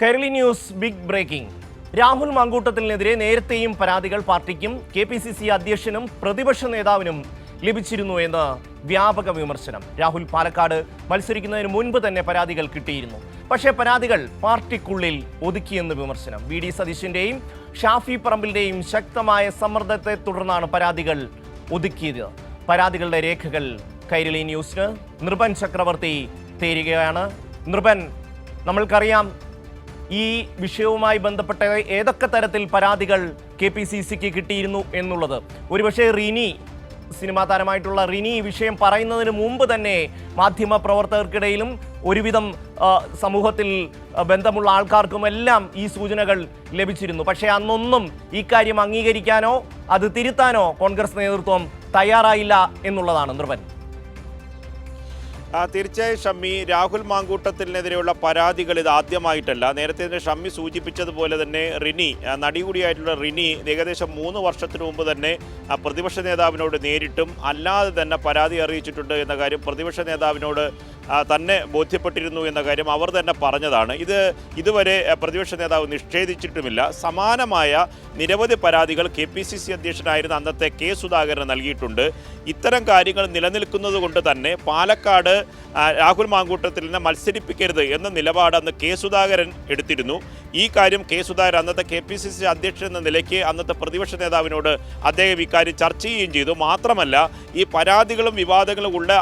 Kairali news big breaking. Rahul മാങ്കൂട്ടത്തിനെതിരെ നേരത്തെയും പരാതികൾ പാർട്ടിക്കും കെ പി സി സി അധ്യക്ഷനും പ്രതിപക്ഷ നേതാവിനും ലഭിച്ചിരുന്നു എന്ന് വ്യാപക വിമർശനം. രാഹുൽ പാലക്കാട് മത്സരിക്കുന്നതിന് മുൻപ് തന്നെ പരാതികൾ കിട്ടിയിരുന്നു. പക്ഷേ പരാതികൾ പാർട്ടിക്കുള്ളിൽ ഒതുക്കിയെന്ന് വിമർശനം. വി ഡി സതീശിന്റെയും ഷാഫി പറമ്പിന്റെയും ശക്തമായ സമ്മർദ്ദത്തെ തുടർന്നാണ് പരാതികൾ ഒതുക്കിയത്. പരാതികളുടെ രേഖകൾ കൈരളി ന്യൂസിന് നൃപൻ ചക്രവർത്തി തേരുകയാണ്. നൃപൻ നമ്മൾക്കറിയാം ഈ വിഷയവുമായി ബന്ധപ്പെട്ട ഏതൊക്കെ തരത്തിൽ പരാതികൾ കെ പി സി സിക്ക് കിട്ടിയിരുന്നു എന്നുള്ളത്. ഒരുപക്ഷെ റിനി സിനിമാ താരമായിട്ടുള്ള റിനി ഈ വിഷയം പറയുന്നതിന് മുമ്പ് തന്നെ മാധ്യമ പ്രവർത്തകർക്കിടയിലും ഒരുവിധം സമൂഹത്തിൽ ബന്ധമുള്ള ആൾക്കാർക്കുമെല്ലാം ഈ സൂചനകൾ ലഭിച്ചിരുന്നു. പക്ഷേ അന്നൊന്നും ഇക്കാര്യം കാര്യം അംഗീകരിക്കാനോ അത് തിരുത്താനോ കോൺഗ്രസ് നേതൃത്വം തയ്യാറായില്ല എന്നുള്ളതാണ് ആ, തീർച്ചയായും ഷമ്മി രാഹുൽ മാങ്കൂട്ടത്തിനെതിരെയുള്ള പരാതികൾ ഇത് ആദ്യമായിട്ടല്ല. നേരത്തെ തന്നെ ഷമ്മി സൂചിപ്പിച്ചതുപോലെ തന്നെ റിനി നടികൂടിയായിട്ടുള്ള നടി കൂടിയായിട്ടുള്ള റിനി ഏകദേശം മൂന്ന് വർഷത്തിനു മുമ്പ് തന്നെ പ്രതിപക്ഷ നേതാവിനോട് നേരിട്ടും അല്ലാതെ തന്നെ പരാതി അറിയിച്ചിട്ടുണ്ട് എന്ന കാര്യം പ്രതിപക്ഷ നേതാവിനോട് തന്നെ ബോധ്യപ്പെട്ടിരുന്നു എന്ന കാര്യം അവർ തന്നെ പറഞ്ഞതാണ്. ഇത് ഇതുവരെ പ്രതിപക്ഷ നേതാവ് നിഷേധിച്ചിട്ടുമില്ല. സമാനമായ നിരവധി പരാതികൾ കെ പി സി സി അധ്യക്ഷനായിരുന്ന അന്നത്തെ കെ സുധാകരന് നൽകിയിട്ടുണ്ട്. ഇത്തരം കാര്യങ്ങൾ നിലനിൽക്കുന്നത് കൊണ്ട് തന്നെ പാലക്കാട് രാഹുൽ മാങ്കൂട്ടത്തിലിനെ മത്സരിപ്പിക്കരുത് എന്ന നിലപാട് അന്ന് കെ സുധാകരൻ എടുത്തിരുന്നു. ഈ കാര്യം കെ സുധാകരൻ അന്നത്തെ കെ പി സി സി അധ്യക്ഷൻ എന്ന നിലയ്ക്ക് അന്നത്തെ പ്രതിപക്ഷ നേതാവിനോട് അദ്ദേഹം ഇക്കാര്യം ചർച്ച ചെയ്യുകയും ചെയ്തു. മാത്രമല്ല ഈ പരാതികളും വിവാദങ്ങളും ഉള്ള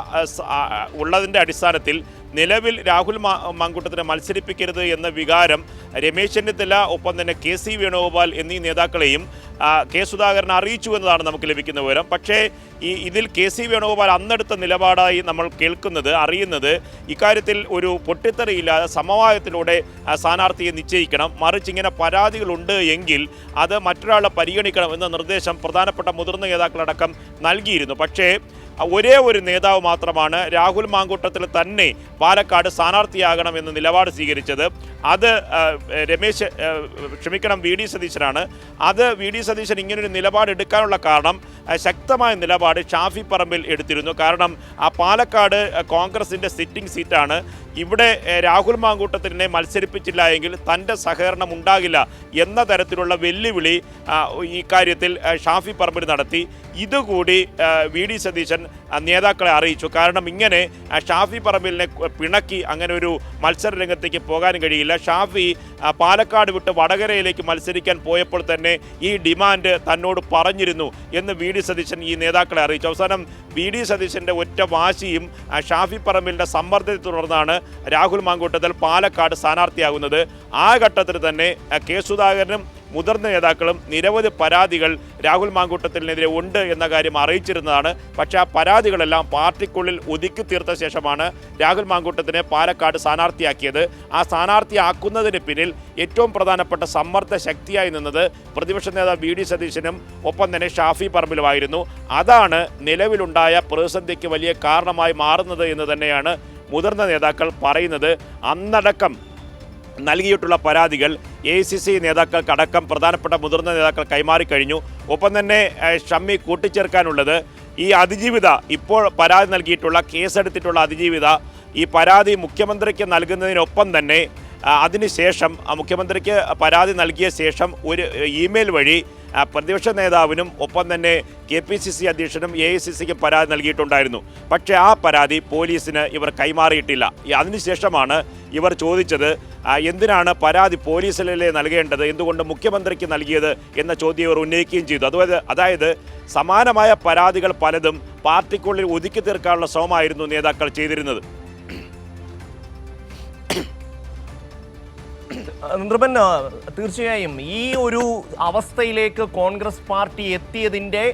ഉള്ളതിന്റെ അടിസ്ഥാനത്തിൽ നിലവിൽ രാഹുൽ മാങ്കൂട്ടത്തിനെ മത്സരിപ്പിക്കരുത് എന്ന വികാരം രമേശ് ചെന്നിത്തല ഒപ്പം തന്നെ കെ സി വേണുഗോപാൽ എന്നീ നേതാക്കളെയും കെ സുധാകരൻ അറിയിച്ചു എന്നതാണ് നമുക്ക് ലഭിക്കുന്ന വിവരം. പക്ഷേ ഈ ഇതിൽ കെ സി വേണുഗോപാൽ അന്നെടുത്ത നിലപാടായി നമ്മൾ കേൾക്കുന്നത് അറിയുന്നത് ഇക്കാര്യത്തിൽ ഒരു പൊട്ടിത്തെറിയില്ലാതെ സമവായത്തിലൂടെ സ്ഥാനാർത്ഥിയെ നിശ്ചയിക്കണം. മറിച്ച് ഇങ്ങനെ പരാതികളുണ്ട് എങ്കിൽ അത് മറ്റൊരാളെ പരിഗണിക്കണം എന്ന നിർദ്ദേശം പ്രധാനപ്പെട്ട മുതിർന്ന നേതാക്കളടക്കം നൽകിയിരുന്നു. പക്ഷേ ഒരേ ഒരു നേതാവ് മാത്രമാണ് രാഹുൽ മാങ്കൂട്ടത്തിൽ തന്നെ പാലക്കാട് സ്ഥാനാർത്ഥിയാകണം എന്ന് നിലപാട് സ്വീകരിച്ചത്. അത് രമേശ് ക്ഷമിക്കണം വി ഡി സതീശനാണ്. അത് വി ഡി സതീശൻ ഇങ്ങനൊരു നിലപാട് എടുക്കാനുള്ള കാരണം ശക്തമായ നിലപാട് ഷാഫി പറമ്പിൽ എടുത്തിരുന്നു. കാരണം ആ പാലക്കാട് കോൺഗ്രസിന്റെ സിറ്റിംഗ് സീറ്റാണ്. ഇവിടെ രാഹുൽ മാങ്കൂട്ടത്തിനെ മത്സരിപ്പിച്ചില്ല എങ്കിൽ തന്റെ സഹകരണം ഉണ്ടാകില്ല എന്ന തരത്തിലുള്ള വെല്ലുവിളി ഈ കാര്യത്തിൽ ഷാഫി പറമ്പിൽ നടത്തി. ഇതുകൂടി വി ഡി സതീശൻ നേതാക്കളെ അറിയിച്ചു. കാരണം ഇങ്ങനെ ഷാഫി പറമ്പിലിനെ പിണക്കി അങ്ങനെ ഒരു മത്സര രംഗത്തേക്ക് പോകാനും കഴിയില്ല. ഷാഫി പാലക്കാട് വിട്ട് വടകരയിലേക്ക് മത്സരിക്കാൻ പോയപ്പോൾ തന്നെ ഈ ഡിമാൻഡ് തന്നോട് പറഞ്ഞിരുന്നു എന്ന് വി ഡി സതീശൻ ഈ നേതാക്കളെ അറിയിച്ചു. അവസാനം വി ഡി സതീശന്റെ ഒറ്റ വാശിയും ഷാഫി പറമ്പിലിന്റെ സമ്മർദ്ദത്തെ തുടർന്നാണ് രാഹുൽ മാങ്കൂട്ടത്തിൽ പാലക്കാട് സ്ഥാനാർത്ഥിയാകുന്നത്. ആ ഘട്ടത്തിൽ തന്നെ കെ സുധാകരനും മുതിർന്ന നേതാക്കളും നിരവധി പരാതികൾ രാഹുൽ മാങ്കൂട്ടത്തിനെതിരെ ഉണ്ട് എന്ന കാര്യം അറിയിച്ചിരുന്നതാണ്. പക്ഷേ ആ പരാതികളെല്ലാം പാർട്ടിക്കുള്ളിൽ ഒതുക്കി തീർത്ത ശേഷമാണ് രാഹുൽ മാങ്കൂട്ടത്തിനെ പാലക്കാട് സ്ഥാനാർത്ഥിയാക്കിയത്. ആ സ്ഥാനാർത്ഥിയാക്കുന്നതിന് പിന്നിൽ ഏറ്റവും പ്രധാനപ്പെട്ട സമ്മർദ്ദ ശക്തിയായി നിന്നത് പ്രതിപക്ഷ നേതാവ് വി ഡി സതീശനും ഒപ്പം തന്നെ ഷാഫി പറമ്പിലുമായിരുന്നു. അതാണ് നിലവിലുണ്ടായ പ്രതിസന്ധിക്ക് വലിയ കാരണമായി മാറുന്നത് എന്ന് തന്നെയാണ് മുതിർന്ന നേതാക്കൾ പറയുന്നത്. അന്നടക്കം നൽകിയിട്ടുള്ള പരാതികൾ എ സി സി നേതാക്കൾക്കടക്കം പ്രധാനപ്പെട്ട മുതിർന്ന നേതാക്കൾ കൈമാറിക്കഴിഞ്ഞു ഒപ്പം തന്നെ ഷമ്മി കൂട്ടിച്ചേർക്കാനുള്ളത് ഈ അതിജീവിത ഇപ്പോൾ പരാതി നൽകിയിട്ടുള്ള കേസെടുത്തിട്ടുള്ള അതിജീവിത ഈ പരാതി മുഖ്യമന്ത്രിക്ക് നൽകുന്നതിനൊപ്പം തന്നെ അതിനുശേഷം മുഖ്യമന്ത്രിക്ക് പരാതി നൽകിയ ശേഷം ഒരു ഇമെയിൽ വഴി പ്രതിപക്ഷ നേതാവിനും ഒപ്പം തന്നെ കെ പി സി സി അധ്യക്ഷനും എ ഐ സി സിക്കും പരാതി നൽകിയിട്ടുണ്ടായിരുന്നു. പക്ഷേ ആ പരാതി പോലീസിന് ഇവർ കൈമാറിയിട്ടില്ല. അതിനുശേഷമാണ് ഇവർ ചോദിച്ചത് എന്തിനാണ് പരാതി പോലീസിലല്ലേ നൽകേണ്ടത്? എന്തുകൊണ്ട് മുഖ്യമന്ത്രിക്ക് നൽകിയത് എന്ന ചോദ്യം ഇവർ ഉന്നയിക്കുകയും ചെയ്തു. അതുപോലെ അതായത് സമാനമായ പരാതികൾ പലതും പാർട്ടിക്കുള്ളിൽ ഒതുക്കി തീർക്കാനുള്ള ശ്രമമായിരുന്നു നേതാക്കൾ ചെയ്തിരുന്നത്. നൃപൻ തീർച്ചയായും ഈ ഒരു അവസ്ഥയിലേക്ക് കോൺഗ്രസ് പാർട്ടി എത്തിയതിന്റെ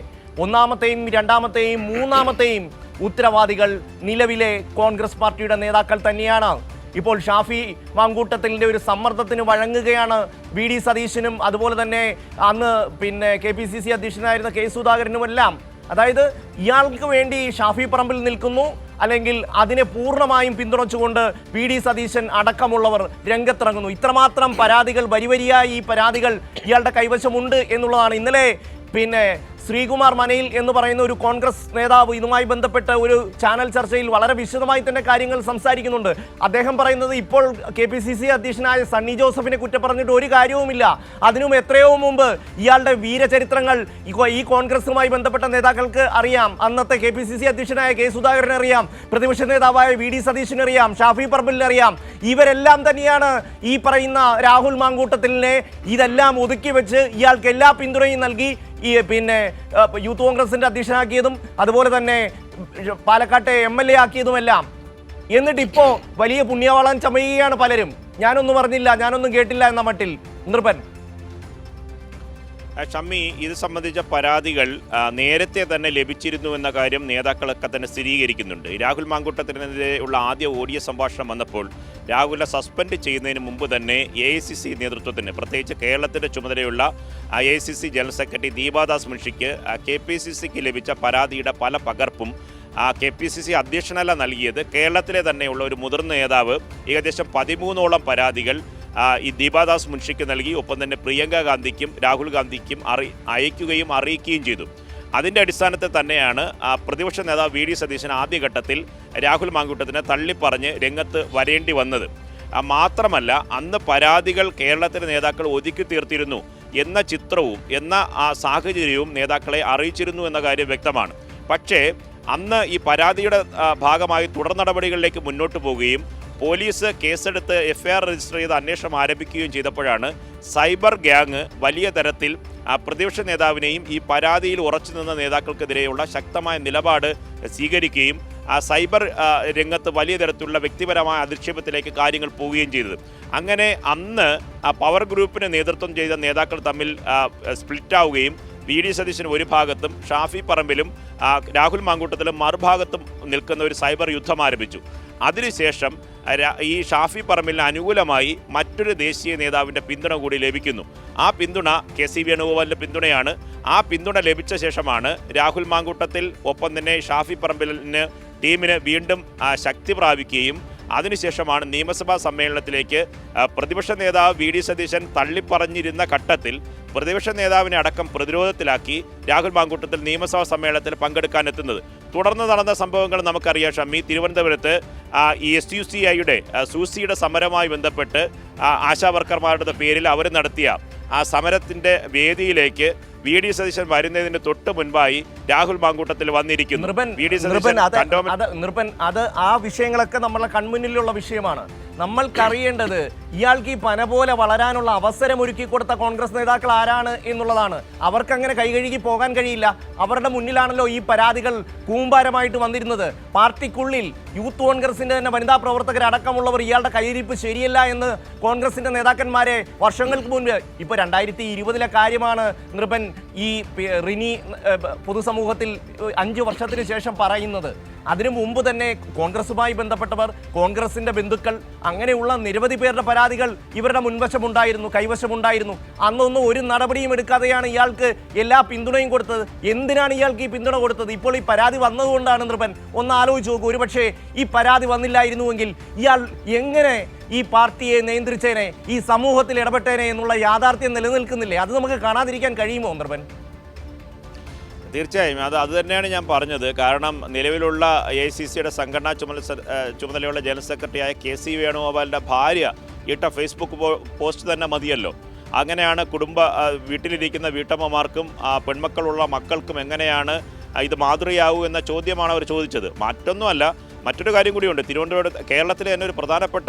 ഒന്നാമത്തെയും രണ്ടാമത്തെയും മൂന്നാമത്തെയും ഉത്തരവാദികൾ നിലവിലെ കോൺഗ്രസ് പാർട്ടിയുടെ നേതാക്കൾ തന്നെയാണ്. ഇപ്പോൾ ഷാഫി മാങ്കൂട്ടത്തിന്റെ ഒരു സമ്മർദ്ദത്തിന് വഴങ്ങുകയാണ് വി ഡി സതീശനും അതുപോലെ തന്നെ അന്ന് പിന്നെ കെ പി സി സി അധ്യക്ഷനായിരുന്ന കെ സുധാകരനുമെല്ലാം. അതായത് ഇയാൾക്ക് വേണ്ടി ഷാഫി പറമ്പിൽ നിൽക്കുന്നു. അല്ലെങ്കിൽ അതിനെ പൂർണമായും പിന്തുണച്ചുകൊണ്ട് പി ഡി സതീശൻ അടക്കമുള്ളവർ രംഗത്തിറങ്ങുന്നു. ഇത്രമാത്രം പരാതികൾ വരിവരിയായി ഈ പരാതികൾ ഇയാളുടെ കൈവശമുണ്ട് എന്നുള്ളതാണ് ഇന്നലെ പിന്നെ ശ്രീകുമാർ മനയിൽ എന്ന് പറയുന്ന ഒരു കോൺഗ്രസ് നേതാവ് ഇതുമായി ബന്ധപ്പെട്ട ഒരു ചാനൽ ചർച്ചയിൽ വളരെ വിശദമായി തന്നെ കാര്യങ്ങൾ സംസാരിക്കുന്നുണ്ട്. അദ്ദേഹം പറയുന്നത് ഇപ്പോൾ കെ പി സി സി അധ്യക്ഷനായ സണ്ണി ജോസഫിനെ കുറ്റം പറഞ്ഞിട്ട് ഒരു കാര്യവുമില്ല. അതിനും എത്രയോ മുമ്പ് ഇയാളുടെ വീരചരിത്രങ്ങൾ ഈ കോൺഗ്രസുമായി ബന്ധപ്പെട്ട നേതാക്കൾക്ക് അറിയാം. അന്നത്തെ കെ പി സി സി അധ്യക്ഷനായ കെ സുധാകരൻ അറിയാം. പ്രതിപക്ഷ നേതാവായ വി ഡി സതീശന് അറിയാം. ഷാഫി പറമ്പിലിനറിയാം ഇവരെല്ലാം തന്നെയാണ് ഈ പറയുന്ന രാഹുൽ മാങ്കൂട്ടത്തിലിനെ ഇതെല്ലാം ഒതുക്കി വെച്ച് ഇയാൾക്ക് എല്ലാ പിന്തുണയും നൽകി. ഈ പിന്നെ യൂത്ത് കോൺഗ്രസിന്റെ അധ്യക്ഷനാക്കിയതും അതുപോലെ തന്നെ പാലക്കാട്ടെ എം എൽ എ ആക്കിയതുമെല്ലാം. എന്നിട്ട് ഇപ്പോ വലിയ പുണ്യവാളൻ ചമയുകയാണ് പലരും. ഞാനൊന്നും പറഞ്ഞില്ല ഞാനൊന്നും കേട്ടില്ല എന്ന മട്ടിൽ. നൃപൻ. ഷമ്മി ഇത് സംബന്ധിച്ച പരാതികൾ നേരത്തെ തന്നെ ലഭിച്ചിരുന്നു എന്ന കാര്യം നേതാക്കളൊക്കെ തന്നെ സ്ഥിരീകരിക്കുന്നുണ്ട്. രാഹുൽ മാങ്കൂട്ടത്തിനെതിരെ ഉള്ള ആദ്യ ഓഡിയോ സംഭാഷണം വന്നപ്പോൾ രാഹുലിനെ സസ്പെൻഡ് ചെയ്യുന്നതിന് മുമ്പ് തന്നെ എ ഐ സി സി നേതൃത്വത്തിന് പ്രത്യേകിച്ച് കേരളത്തിന്റെ ചുമതലയുള്ള A I C C general secretary Deepa Das മുൻഷിക്ക് K P C സിക്ക് ലഭിച്ച പരാതിയുടെ പല പകർപ്പും ആ കെ പി സി സി അധ്യക്ഷനല്ല നൽകിയത്. കേരളത്തിലെ തന്നെയുള്ള ഒരു മുതിർന്ന നേതാവ് ഏകദേശം പതിമൂന്നോളം പരാതികൾ ഈ ദീപാദാസ് മുൻഷിക്ക് നൽകി. ഒപ്പം തന്നെ പ്രിയങ്ക ഗാന്ധിക്കും രാഹുൽ ഗാന്ധിക്കും അറി അയക്കുകയും അറിയിക്കുകയും ചെയ്തു. അതിന്റെ അടിസ്ഥാനത്തിൽ തന്നെയാണ് പ്രതിപക്ഷ നേതാവ് വി ഡി സതീശൻ ആദ്യഘട്ടത്തിൽ രാഹുൽ മാങ്കൂട്ടത്തിനെ തള്ളിപ്പറഞ്ഞ് രംഗത്ത് വരേണ്ടി വന്നത്. മാത്രമല്ല അന്ന് പരാതികൾ കേരളത്തിലെ നേതാക്കൾ ഒതുക്കി തീർത്തിരുന്നു എന്ന ചിത്രവും എന്ന ആ സാഹചര്യവും നേതാക്കളെ അറിയിച്ചിരുന്നു എന്ന കാര്യം വ്യക്തമാണ്. പക്ഷേ അന്ന് ഈ പരാതിയുടെ ഭാഗമായി തുടർ നടപടികളിലേക്ക് മുന്നോട്ട് പോവുകയും പോലീസ് കേസെടുത്ത് എഫ്ഐആർ രജിസ്റ്റർ ചെയ്ത് അന്വേഷണം ആരംഭിക്കുകയും ചെയ്തപ്പോഴാണ് സൈബർ ഗ്യാങ് വലിയ തരത്തിൽ പ്രതിപക്ഷ നേതാവിനെയും ഈ പരാതിയിൽ ഉറച്ചു നിന്ന നേതാക്കൾക്കെതിരെയുള്ള ശക്തമായ നിലപാട് സ്വീകരിക്കുകയും ആ സൈബർ രംഗത്ത് വലിയ തരത്തിലുള്ള വ്യക്തിപരമായ അധിക്ഷേപത്തിലേക്ക് കാര്യങ്ങൾ പോവുകയും ചെയ്തത്. അങ്ങനെ അന്ന് ആ പവർ ഗ്രൂപ്പിന് നേതൃത്വം ചെയ്ത നേതാക്കൾ തമ്മിൽ സ്പ്ലിറ്റ് ആവുകയും വി ഡി സതീശൻ ഒരു ഭാഗത്തും ഷാഫി പറമ്പിലും രാഹുൽ മാങ്കൂട്ടത്തിലും മറുഭാഗത്തും നിൽക്കുന്ന ഒരു സൈബർ യുദ്ധം ആരംഭിച്ചു. അതിനുശേഷം ഈ ഷാഫി പറമ്പിലിന് അനുകൂലമായി മറ്റൊരു ദേശീയ നേതാവിന്റെ പിന്തുണ കൂടി ലഭിക്കുന്നു. ആ പിന്തുണ കെ സി വേണുഗോപാലിന്റെ പിന്തുണയാണ്. ആ പിന്തുണ ലഭിച്ച ശേഷമാണ് രാഹുൽ മാങ്കൂട്ടത്തിൽ ഒപ്പം തന്നെ ഷാഫി പറമ്പിലിന് ടീമിന് വീണ്ടും ശക്തി പ്രാപിക്കുകയും അതിനുശേഷമാണ് നിയമസഭാ സമ്മേളനത്തിലേക്ക് പ്രതിപക്ഷ നേതാവ് വി ഡി സതീശൻ തള്ളിപ്പറഞ്ഞിരുന്ന ഘട്ടത്തിൽ പ്രതിപക്ഷ നേതാവിനെ അടക്കം പ്രതിരോധത്തിലാക്കി രാഹുൽ മാങ്കൂട്ടത്തിൽ നിയമസഭാ സമ്മേളനത്തിൽ പങ്കെടുക്കാനെത്തുന്നത്. തുടർന്ന് നടന്ന സംഭവങ്ങൾ നമുക്കറിയാം ഷമ്മി. തിരുവനന്തപുരത്ത് ഈ എസ് യു സി ഐയുടെ സൂസിയുടെ സമരവുമായി ബന്ധപ്പെട്ട് ആ, ആശാ വർക്കർമാരുടെ പേരിൽ അവർ നടത്തിയ ആ സമരത്തിന്റെ വേദിയിലേക്ക് വി ഡി സതീശൻ വരുന്നതിന് തൊട്ട് മുൻപായി രാഹുൽ മാങ്കൂട്ടത്തിൽ വന്നിരിക്കുന്നു. ഡി അത് അത് ആ വിഷയങ്ങളൊക്കെ നമ്മളെ കൺമുന്നിലുള്ള വിഷയമാണ്. നമ്മൾക്കറിയേണ്ടത് ഇയാൾക്ക് ഈ പന പോലെ വളരാനുള്ള അവസരം ഒരുക്കി കൊടുത്ത കോൺഗ്രസ് നേതാക്കൾ ആരാണ് എന്നുള്ളതാണ്. അവർക്ക് അങ്ങനെ കൈകഴുകി പോകാൻ കഴിയില്ല. അവരുടെ മുന്നിലാണല്ലോ ഈ പരാതികൾ കൂമ്പാരമായിട്ട് വന്നിരുന്നത്. പാർട്ടിക്കുള്ളിൽ യൂത്ത് കോൺഗ്രസിന്റെ തന്നെ വനിതാ പ്രവർത്തകർ അടക്കമുള്ളവർ ഇയാളുടെ കൈയിരിപ്പ് ശരിയല്ല എന്ന് കോൺഗ്രസിന്റെ നേതാക്കന്മാരെ വർഷങ്ങൾക്ക് മുൻപ് ഇപ്പൊ രണ്ടായിരത്തി ഇരുപതിലെ കാര്യമാണ് നൃപൻ ഈ റിനി പൊതുസമൂഹത്തിൽ അഞ്ച് വർഷത്തിന് ശേഷം പറയുന്നത്. അതിനു മുമ്പ് തന്നെ കോൺഗ്രസുമായി ബന്ധപ്പെട്ടവർ കോൺഗ്രസിന്റെ ബന്ധുക്കൾ അങ്ങനെയുള്ള നിരവധി പേരുടെ പരാതികൾ ഇവരുടെ മുൻവശമുണ്ടായിരുന്നു കൈവശമുണ്ടായിരുന്നു. അന്നൊന്നും ഒരു നടപടിയും എടുക്കാതെയാണ് ഇയാൾക്ക് എല്ലാ പിന്തുണയും കൊടുത്തത്. എന്തിനാണ് ഇയാൾക്ക് ഈ പിന്തുണ കൊടുത്തത്? ഇപ്പോൾ ഈ പരാതി വന്നതുകൊണ്ടാണ് നൃപൻ ഒന്ന് ആലോചിച്ച് നോക്കൂ. ഒരുപക്ഷെ ഈ പരാതി വന്നില്ലായിരുന്നുവെങ്കിൽ ഇയാൾ എങ്ങനെ ഈ പാർട്ടിയെ നിയന്ത്രിച്ചേനെ ഈ സമൂഹത്തിൽ ഇടപെട്ടേനെ എന്നുള്ള യാഥാർത്ഥ്യം നിലനിൽക്കുന്നില്ലേ? അത് നമുക്ക് കാണാതിരിക്കാൻ കഴിയുമോ നൃപൻ? തീർച്ചയായും. അത് അത് തന്നെയാണ് ഞാൻ പറഞ്ഞത്. കാരണം നിലവിലുള്ള എ ഐ സി സിയുടെ സംഘടനാ ചുമതല ചുമതലയുള്ള ജനറൽ സെക്രട്ടറിയായ കെ സി വേണുഗോപാലിന്റെ ഭാര്യ ഇട്ട ഫേസ്ബുക്ക് പോസ്റ്റ് തന്നെ മതിയല്ലോ. അങ്ങനെയാണ് കുടുംബ വീട്ടിലിരിക്കുന്ന വീട്ടമ്മമാർക്കും പെൺമക്കളുള്ള മക്കൾക്കും എങ്ങനെയാണ് ഇത് മാതൃകയാവൂ എന്ന ചോദ്യമാണ് അവർ ചോദിച്ചത്. മറ്റൊന്നുമല്ല മറ്റൊരു കാര്യം കൂടിയുണ്ട്. തിരുവനന്തപുരത്ത് കേരളത്തിലെ തന്നെ ഒരു പ്രധാനപ്പെട്ട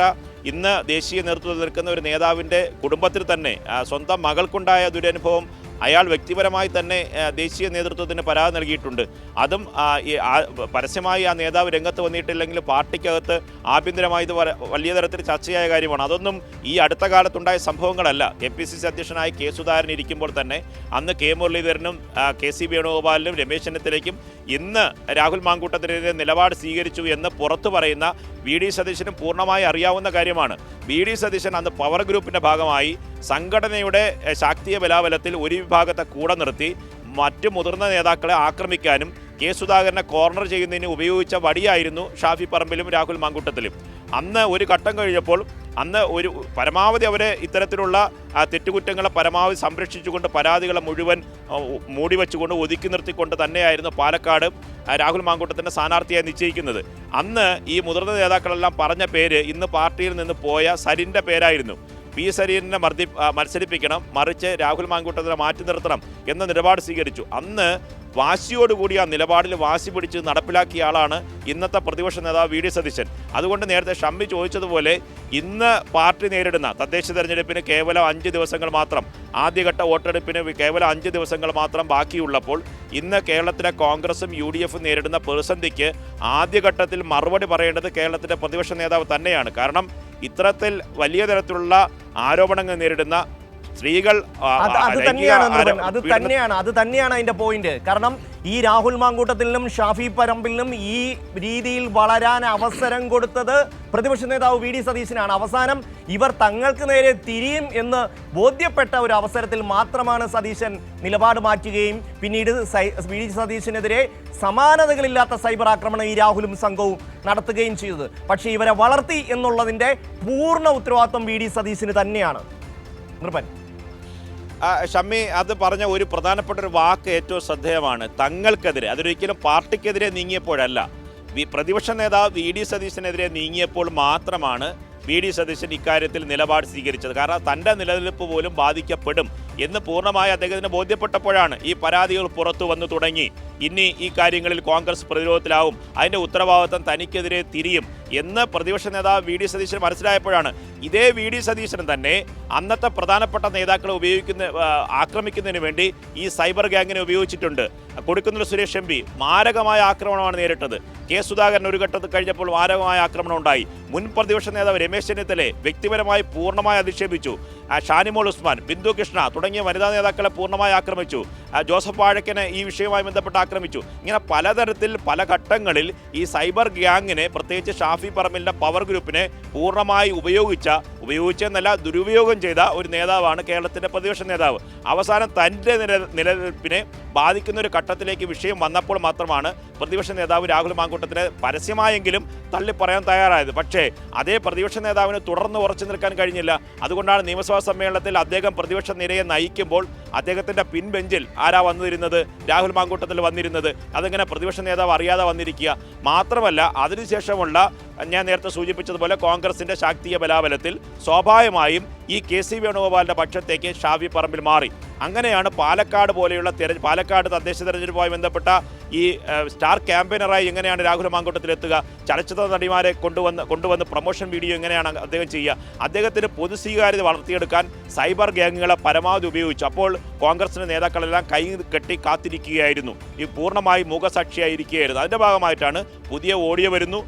ഇന്ന് ദേശീയ നേതൃത്വത്തിൽ നിൽക്കുന്ന ഒരു നേതാവിന്റെ കുടുംബത്തിൽ തന്നെ സ്വന്തം മകൾക്കുണ്ടായ ദുരനുഭവം അയാൾ വ്യക്തിപരമായി തന്നെ ദേശീയ നേതൃത്വത്തിന് പരാതി നൽകിയിട്ടുണ്ട്. അതും പരസ്യമായി ആ നേതാവ് രംഗത്ത് വന്നിട്ടില്ലെങ്കിൽ പാർട്ടിക്കകത്ത് ആഭ്യന്തരമായി ഇത് വലിയ തരത്തിൽ ചർച്ചയായ കാര്യമാണ്. അതൊന്നും ഈ അടുത്ത കാലത്തുണ്ടായ സംഭവങ്ങളല്ല. എ പി സി സി അധ്യക്ഷനായി കെ സുധാകരൻ ഇരിക്കുമ്പോൾ തന്നെ അന്ന് കെ മുരളീധരനും കെ സി വേണുഗോപാലിനും രമേശ് ചെന്നിത്തലയ്ക്കും ഇന്ന് രാഹുൽ മാങ്കൂട്ടത്തിനെതിരെ നിലപാട് സ്വീകരിച്ചു എന്ന് പുറത്തു പറയുന്ന വി ഡി സതീശനും പൂർണമായി അറിയാവുന്ന കാര്യമാണ്. വി ഡി സതീശൻ അന്ന് പവർ ഗ്രൂപ്പിന്റെ ഭാഗമായി സംഘടനയുടെ ശാക്തീയ ബലാബലത്തിൽ ഒരു വിഭാഗത്തെ കൂടെ നിർത്തി മറ്റ് മുതിർന്ന നേതാക്കളെ ആക്രമിക്കാനും കെ സുധാകരനെ കോർണർ ചെയ്യുന്നതിന് ഉപയോഗിച്ച വടിയായിരുന്നു ഷാഫി പറമ്പിലും രാഹുൽ മാങ്കൂട്ടത്തിലും. അന്ന് ഒരു ഘട്ടം കഴിഞ്ഞപ്പോൾ അന്ന് ഒരു പരമാവധി അവരെ ഇത്തരത്തിലുള്ള തെറ്റുകുറ്റങ്ങളെ പരമാവധി സംരക്ഷിച്ചുകൊണ്ട് പരാതികളെ മുഴുവൻ മൂടി വെച്ചുകൊണ്ട് ഒതുക്കി നിർത്തിക്കൊണ്ട് തന്നെയായിരുന്നു പാലക്കാട് രാഹുൽ മാങ്കൂട്ടത്തിന്റെ സ്ഥാനാർത്ഥിയായി നിശ്ചയിക്കുന്നത്. അന്ന് ഈ മുതിർന്ന നേതാക്കളെല്ലാം പറഞ്ഞ പേര് ഇന്ന് പാർട്ടിയിൽ നിന്ന് പോയ സരിന്റെ പേരായിരുന്നു. പി സരീറിനെ മർദ്ദി മത്സരിപ്പിക്കണം മറിച്ച് രാഹുൽ മാങ്കൂട്ടത്തിനെ മാറ്റി നിർത്തണം എന്ന നിലപാട് സ്വീകരിച്ചു. അന്ന് വാശിയോടുകൂടി ആ നിലപാടിൽ വാശി പിടിച്ച് നടപ്പിലാക്കിയ ആളാണ് ഇന്നത്തെ പ്രതിപക്ഷ നേതാവ് വി ഡി സതീശൻ. അതുകൊണ്ട് നേരത്തെ ഷമ്മി ചോദിച്ചതുപോലെ ഇന്ന് പാർട്ടി നേരിടുന്ന തദ്ദേശ തെരഞ്ഞെടുപ്പിന് കേവലം അഞ്ച് ദിവസങ്ങൾ മാത്രം ആദ്യഘട്ട വോട്ടെടുപ്പിന് കേവലം അഞ്ച് ദിവസങ്ങൾ മാത്രം ബാക്കിയുള്ളപ്പോൾ ഇന്ന് കേരളത്തിലെ കോൺഗ്രസും യു ഡി എഫും നേരിടുന്ന പ്രതിസന്ധിക്ക് ആദ്യഘട്ടത്തിൽ മറുപടി പറയേണ്ടത് കേരളത്തിന്റെ പ്രതിപക്ഷ നേതാവ് തന്നെയാണ്. കാരണം ഇത്തരത്തിൽ വലിയ തരത്തിലുള്ള ആരോപണങ്ങൾ നേരിടുന്ന സ്ത്രീകൾ അത് തന്നെയാണ് അത് തന്നെയാണ് അത് തന്നെയാണ് അതിന്റെ പോയിന്റ് കാരണം ഈ രാഹുൽ മാങ്കൂട്ടത്തിലും ഷാഫി പറമ്പിലും ഈ രീതിയിൽ വളരാൻ അവസരം കൊടുത്തത് പ്രതിപക്ഷ നേതാവ് വി ഡി സതീശനാണ്. അവസാനം ഇവർ തങ്ങൾക്ക് നേരെ തിരിയും എന്ന് ബോധ്യപ്പെട്ട ഒരു അവസരത്തിൽ മാത്രമാണ് സതീശൻ നിലപാട് മാറ്റുകയും പിന്നീട് വി ഡി സതീശനെതിരെ സമാനതകളില്ലാത്ത സൈബർ ആക്രമണം ഈ രാഹുലും സംഘവും നടത്തുകയും ചെയ്തത്. പക്ഷേ ഇവരെ വളർത്തി എന്നുള്ളതിന്റെ പൂർണ ഉത്തരവാദിത്വം വി ഡി സതീശന് തന്നെയാണ്. നൃപൻ ഷമ്മി അത് പറഞ്ഞ ഒരു പ്രധാനപ്പെട്ട ഒരു വാക്ക് ഏറ്റവും ശ്രദ്ധേയമാണ്. തങ്ങൾക്കെതിരെ അതൊരിക്കലും പാർട്ടിക്കെതിരെ നീങ്ങിയപ്പോഴല്ല. പ്രതിപക്ഷ നേതാവ് വി ഡി സതീശനെതിരെ നീങ്ങിയപ്പോൾ മാത്രമാണ് വി ഡി സതീശൻ ഇക്കാര്യത്തിൽ നിലപാട് സ്വീകരിച്ചത്. കാരണം തന്റെ നിലനിൽപ്പ് പോലും ബാധിക്കപ്പെടും എന്ന് പൂർണമായി അദ്ദേഹത്തിന് ബോധ്യപ്പെട്ടപ്പോഴാണ് ഈ പരാതികൾ പുറത്തു വന്നു തുടങ്ങി. ഇനി ഈ കാര്യങ്ങളിൽ കോൺഗ്രസ് പ്രതിരോധത്തിലാവും. അതിന്റെ ഉത്തരവാദിത്തം തനിക്കെതിരെ തിരിയും. എന്ന് പ്രതിപക്ഷ നേതാവ് വി ഡി സതീശൻ മനസ്സിലായപ്പോഴാണ്. ഇതേ വി ഡി സതീശൻ തന്നെ അന്നത്തെ പ്രധാനപ്പെട്ട നേതാക്കളെ ഉപയോഗിക്കുന്ന ആക്രമിക്കുന്നതിന് വേണ്ടി ഈ സൈബർ ഗ്യാങ്ങിനെ ഉപയോഗിച്ചിട്ടുണ്ട്. കൊടുക്കുന്ന സുരേഷ് എം പി മാരകമായ ആക്രമണമാണ് നേരിട്ടത്. കെ സുധാകരൻ ഒരു ഘട്ടത്തിൽ കഴിഞ്ഞപ്പോൾ മാരകമായ ആക്രമണം ഉണ്ടായി. മുൻ പ്രതിപക്ഷ നേതാവ് രമേശ് ചെന്നിത്തലെ വ്യക്തിപരമായി പൂർണമായി അധിക്ഷേപിച്ചു. ഷാനിമോൾ ഉസ്മാൻ ബിന്ദു കൃഷ്ണ തുടങ്ങിയ വനിതാ നേതാക്കളെ പൂർണമായി ആക്രമിച്ചു. ജോസഫ് വാഴക്കനെ ഈ വിഷയവുമായി ബന്ധപ്പെട്ട് ആക്രമിച്ചു. ഇങ്ങനെ പലതരത്തിൽ പല ഘട്ടങ്ങളിൽ ഈ സൈബർ ഗ്യാങ്ങിനെ പ്രത്യേകിച്ച് പറമ്പിലിന്റെ പവർ ഗ്രൂപ്പിനെ പൂർണമായി ഉപയോഗിച്ച ഉപയോഗിച്ചെന്നല്ല ദുരുപയോഗം ചെയ്ത ഒരു നേതാവാണ് കേരളത്തിന്റെ പ്രതിപക്ഷ നേതാവ്. അവസാനം തന്റെ നില നിലനിൽപ്പിനെ ബാധിക്കുന്ന ഒരു ഘട്ടത്തിലേക്ക് വിഷയം വന്നപ്പോൾ മാത്രമാണ് പ്രതിപക്ഷ നേതാവ് രാഹുൽ മാങ്കൂട്ടത്തിനെ പരസ്യമായെങ്കിലും തള്ളിപ്പറയാൻ തയ്യാറായത്. പക്ഷേ അതേ പ്രതിപക്ഷ നേതാവിന് തുടർന്ന് ഉറച്ചു നിൽക്കാൻ കഴിഞ്ഞില്ല. അതുകൊണ്ടാണ് നിയമസഭാ സമ്മേളനത്തിൽ അദ്ദേഹം പ്രതിപക്ഷ നിരയെ നയിക്കുമ്പോൾ അദ്ദേഹത്തിന്റെ പിൻബെഞ്ചിൽ ആരാ വന്നിരുന്നത്? രാഹുൽ മാങ്കൂട്ടത്തിൽ വന്നിരുന്നത്. അതെങ്ങനെ പ്രതിപക്ഷ നേതാവ് അറിയാതെ വന്നിരിക്കുക? മാത്രമല്ല അതിനുശേഷമുള്ള ഞാൻ നേരത്തെ സൂചിപ്പിച്ചതുപോലെ കോൺഗ്രസിന്റെ ശാക്തീയ ബലാബലത്തിൽ സ്വാഭാവികമായും ഈ കെ സി വേണുഗോപാലിന്റെ പക്ഷത്തേക്ക് ഷാഫി പറമ്പിൽ മാറി. അങ്ങനെയാണ് പാലക്കാട് പോലെയുള്ള തെര പാലക്കാട് തദ്ദേശ തെരഞ്ഞെടുപ്പുമായി ബന്ധപ്പെട്ട ഈ സ്റ്റാർ ക്യാമ്പയിനറായി എങ്ങനെയാണ് രാഹുൽ മാങ്കൂട്ടത്തിലെത്തുക? ചലച്ചിത്ര നടിമാരെ കൊണ്ടുവന്ന് കൊണ്ടുവന്ന് പ്രൊമോഷൻ വീഡിയോ എങ്ങനെയാണ് അദ്ദേഹം ചെയ്യുക? അദ്ദേഹത്തിന് പൊതുസ്വീകാര്യത വളർത്തിയെടുക്കാൻ സൈബർ ഗ്യാങ്ങുകളെ പരമാവധി ഉപയോഗിച്ചു. അപ്പോൾ കോൺഗ്രസിന്റെ നേതാക്കളെല്ലാം കൈ കെട്ടി കാത്തിരിക്കുകയായിരുന്നു. ഈ പൂർണമായി മുഖസാക്ഷിയായിരിക്കുകയായിരുന്നു. അതിന്റെ ഭാഗമായിട്ടാണ് പുതിയ ഓഡിയോ വരുന്നു.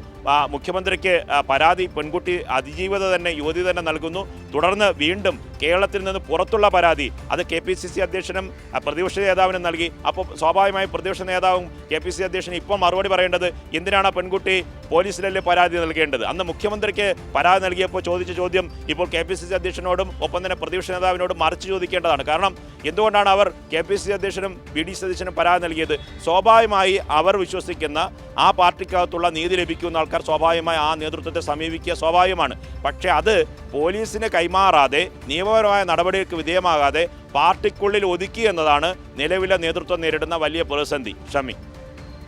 മുഖ്യമന്ത്രിക്ക് പരാതി പെൺകുട്ടി അതിജീവിത തന്നെ യുവതി തന്നെ നൽകുന്നു. തുടർന്ന് വീണ്ടും കേരളത്തിൽ നിന്ന് പുറത്തുള്ള പരാതി. അത് കെ പി സി സി അധ്യക്ഷനും പ്രതിപക്ഷ നേതാവിനും നൽകി. അപ്പോൾ സ്വാഭാവികമായി പ്രതിപക്ഷ നേതാവും കെ പി സി അധ്യക്ഷനും ഇപ്പോൾ മറുപടി പറയേണ്ടത് എന്തിനാണ് ആ പെൺകുട്ടി പോലീസിലല്ലേ പരാതി നൽകേണ്ടത്? അന്ന് മുഖ്യമന്ത്രിക്ക് പരാതി നൽകിയപ്പോൾ ചോദിച്ച ചോദ്യം ഇപ്പോൾ കെ പി സി സി അധ്യക്ഷനോടും ഒപ്പം തന്നെ പ്രതിപക്ഷ നേതാവിനോടും മറിച്ച് ചോദിക്കേണ്ടതാണ്. കാരണം എന്തുകൊണ്ടാണ് അവർ കെ പി സി അധ്യക്ഷനും ബി ഡി സി അധ്യക്ഷനും പരാതി നൽകിയത്? സ്വാഭാവികമായി അവർ വിശ്വസിക്കുന്ന ആ പാർട്ടിക്കകത്തുള്ള നീതി ലഭിക്കുന്ന ആൾക്കാർ സ്വാഭാവികമായി ആ നേതൃത്വത്തെ സമീപിക്കുക സ്വാഭാവികമാണ്. പക്ഷേ അത് പോലീസിന് കൈമാറാതെ നിയമപരമായ നടപടികൾക്ക് വിധേയമാകാതെ പാർട്ടിക്കുള്ളിൽ ഒതുക്കി എന്നതാണ് നിലവിലെ നേതൃത്വം നേരിടുന്ന വലിയ പ്രതിസന്ധി. ഷമി.